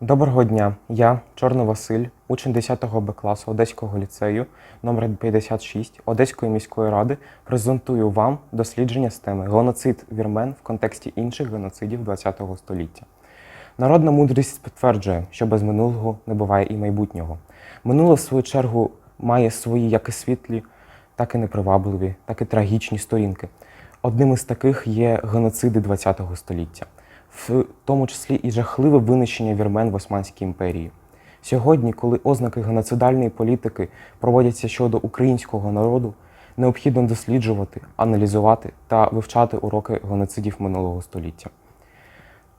Доброго дня, я Чорний Василь, учень 10 Б класу Одеського ліцею номер 56 Одеської міської ради, презентую вам дослідження з теми Геноцид вірмен в контексті інших геноцидів ХХ століття. Народна мудрість підтверджує, що без минулого не буває і майбутнього. Минуле, в свою чергу, має свої як і світлі, так і непривабливі, так і трагічні сторінки. Одним із таких є геноциди ХХ століття, в тому числі і жахливе винищення вірмен в Османській імперії. Сьогодні, коли ознаки геноцидальної політики проводяться щодо українського народу, необхідно досліджувати, аналізувати та вивчати уроки геноцидів минулого століття.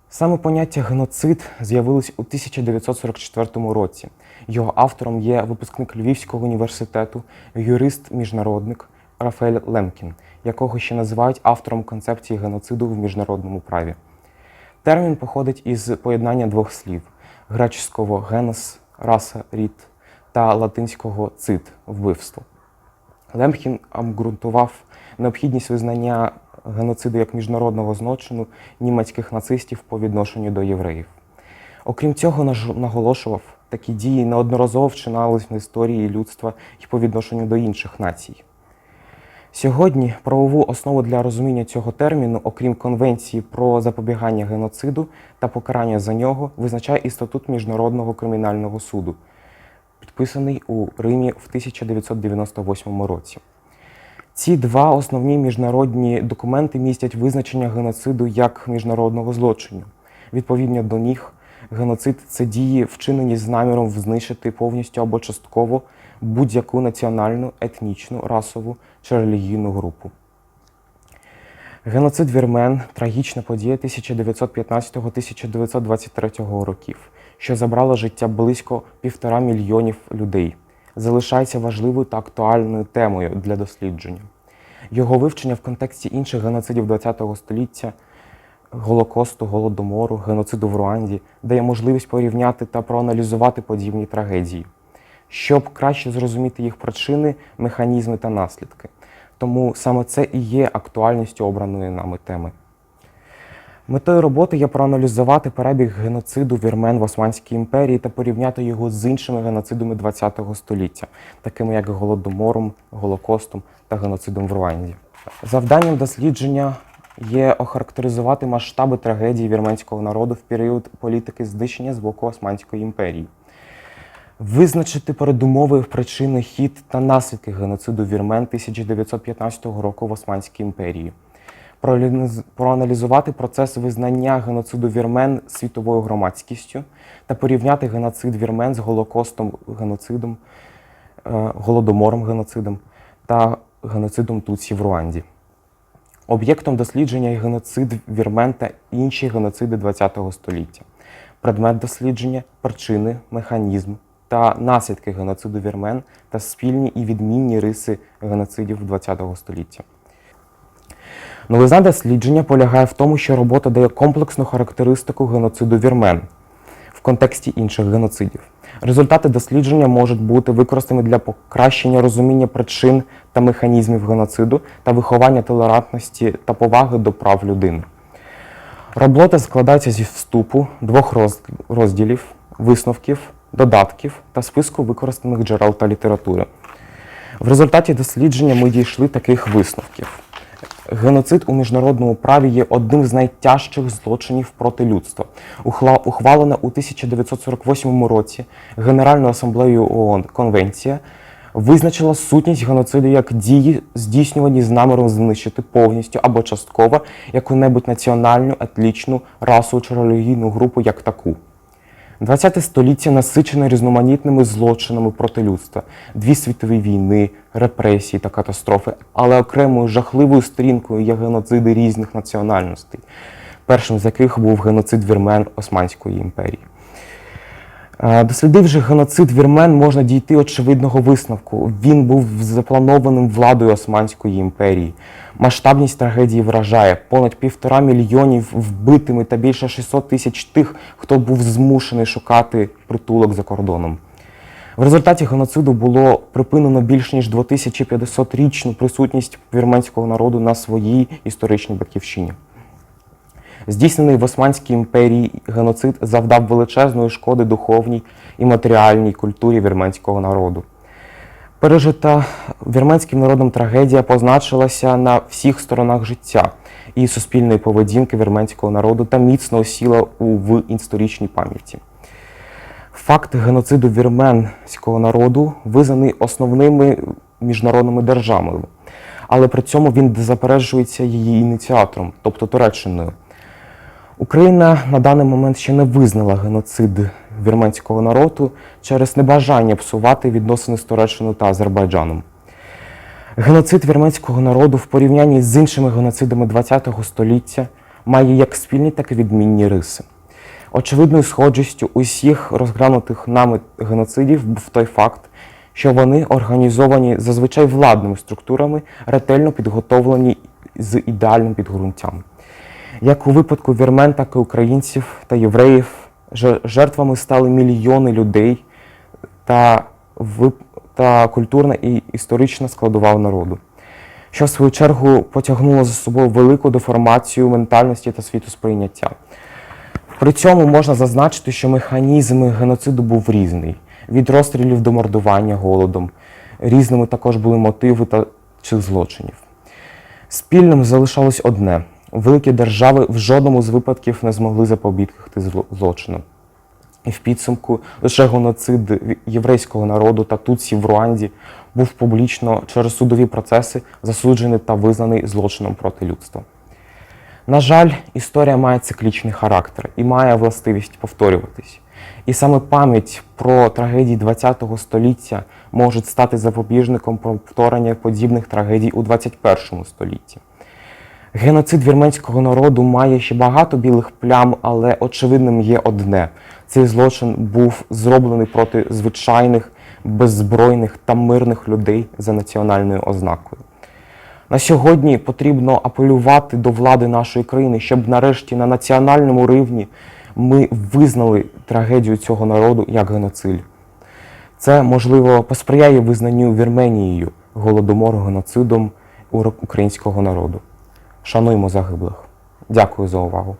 Саме поняття геноцид з'явилось у 1944 році. Його автором є випускник Львівського університету, юрист-міжнародник Рафаель Лемкін, якого ще називають автором концепції геноциду в міжнародному праві. Термін походить із поєднання двох слів: греческого генос, раса, рід та латинського цит вбивство. Лемхін обґрунтував необхідність визнання геноциду як міжнародного злочину німецьких нацистів по відношенню до євреїв. Окрім цього, наголошував, такі дії неодноразово вчинались в історії людства і по відношенню до інших націй. Сьогодні правову основу для розуміння цього терміну, окрім Конвенції про запобігання геноциду та покарання за нього, визначає і статут Міжнародного кримінального суду, підписаний у Римі в 1998 році. Ці два основні міжнародні документи містять визначення геноциду як міжнародного злочину. Відповідно до них, геноцид це дії, вчинені з наміром знищити повністю або частково будь-яку національну, етнічну, расову чи релігійну групу. Геноцид вірмен трагічна подія 1915-1923 років, що забрала життя близько півтора мільйонів людей, залишається важливою та актуальною темою для дослідження. Його вивчення в контексті інших геноцидів ХХ століття, Голокосту, Голодомору, геноциду в Руанді дає можливість порівняти та проаналізувати подібні трагедії, щоб краще зрозуміти їх причини, механізми та наслідки. Тому саме це і є актуальністю обраної нами теми. Метою роботи є проаналізувати перебіг геноциду вірмен в Османській імперії та порівняти його з іншими геноцидами ХХ століття, такими як Голодомором, Голокостом та геноцидом в Руанді. Завданням дослідження є охарактеризувати масштаби трагедії вірменського народу в період політики знищення з боку Османської імперії, визначити передумови, причини, хід та наслідки геноциду вірмен 1915 року в Османській імперії проаналізувати процес визнання геноциду вірмен світовою громадськістю та порівняти геноцид вірмен з Голокостом геноцидом, е, голодомором геноцидом та геноцидом Туtsі в Руанді. Об'єктом дослідження є геноцид вірмен та інші геноциди ХХ століття. Предмет дослідження, причини, механізм та наслідки геноциду вірмен та спільні і відмінні риси геноцидів ХХ століття. Новизна дослідження полягає в тому, що робота дає комплексну характеристику геноциду вірмен в контексті інших геноцидів. Результати дослідження можуть бути використані для покращення розуміння причин та механізмів геноциду та виховання толерантності та поваги до прав людини. Робота складається зі вступу, двох розділів, висновків, додатків та списку використаних джерел та літератури. В результаті дослідження ми дійшли таких висновків. Геноцид у міжнародному праві є одним з найтяжчих злочинів проти людства. Ухвалена у 1948 році Генеральною асамблеєю ООН Конвенція визначила сутність геноциду як дії, здійснювані з наміром знищити повністю або частково яку-небудь національну, етнічну, расову чи релігійну групу як таку. ХХ століття насичене різноманітними злочинами проти людства, дві світові війни, репресії та катастрофи, але окремою жахливою сторінкою є геноциди різних національностей, першим з яких був геноцид вірмен Османської імперії. Е, Дослідивши геноцид вірмен, можна дійти очевидного висновку. Він був запланованим владою Османської імперії. Масштабність трагедії вражає понад півтора мільйонів вбитими та більше 600 тисяч тих, хто був змушений шукати притулок за кордоном. В результаті геноциду було припинено більш ніж 2500-річну присутність вірменського народу на своїй історичній батьківщині. Здійснений в Османській імперії геноцид завдав величезної шкоди духовній і матеріальній культурі вірменського народу. Пережита вірменським народом трагедія позначилася на всіх сторонах життя і суспільної поведінки вірменського народу та міцно осіла у в історичній пам'яті. Факт геноциду вірменського народу визнаний основними міжнародними державами, але при цьому він заперечується її ініціатором, тобто Туреччиною. Україна на даний момент ще не визнала геноцид вірменського народу через небажання псувати відносини з Туреччиною та Азербайджаном. Геноцид вірменського народу в порівнянні з іншими геноцидами ХХ століття має як спільні, так і відмінні риси. Очевидною схожістю усіх розглянутих нами геноцидів був той факт, що вони організовані зазвичай владними структурами, ретельно підготовлені з ідеальним підґрунтям. Як у випадку вірмен, так і українців та євреїв, жертвами стали мільйони людей та, та культурна і історична складова народу, що в свою чергу потягнуло за собою велику деформацію ментальності та світосприйняття. При цьому можна зазначити, що механізм геноциду був різний: від розстрілів до мордування голодом. Різними також були мотиви та цих злочинів. Спільним залишалось одне: великі держави в жодному з випадків не змогли запобігти злочину. І в підсумку лише геноцид єврейського народу та тутсів в Руанді був публічно через судові процеси засуджений та визнаний злочином проти людства. На жаль, історія має циклічний характер і має властивість повторюватись. І саме пам'ять про трагедії ХХ століття може стати запобіжником повторення подібних трагедій у XXI столітті. Геноцид вірменського народу має ще багато білих плям, але очевидним є одне: цей злочин був зроблений проти звичайних, беззбройних та мирних людей за національною ознакою. На сьогодні потрібно апелювати до влади нашої країни, щоб нарешті на національному рівні ми визнали трагедію цього народу як геноцид. Це, можливо, посприяє визнанню Вірменією голодомору геноцидом українського народу. Шануємо загиблих. Дякую за увагу.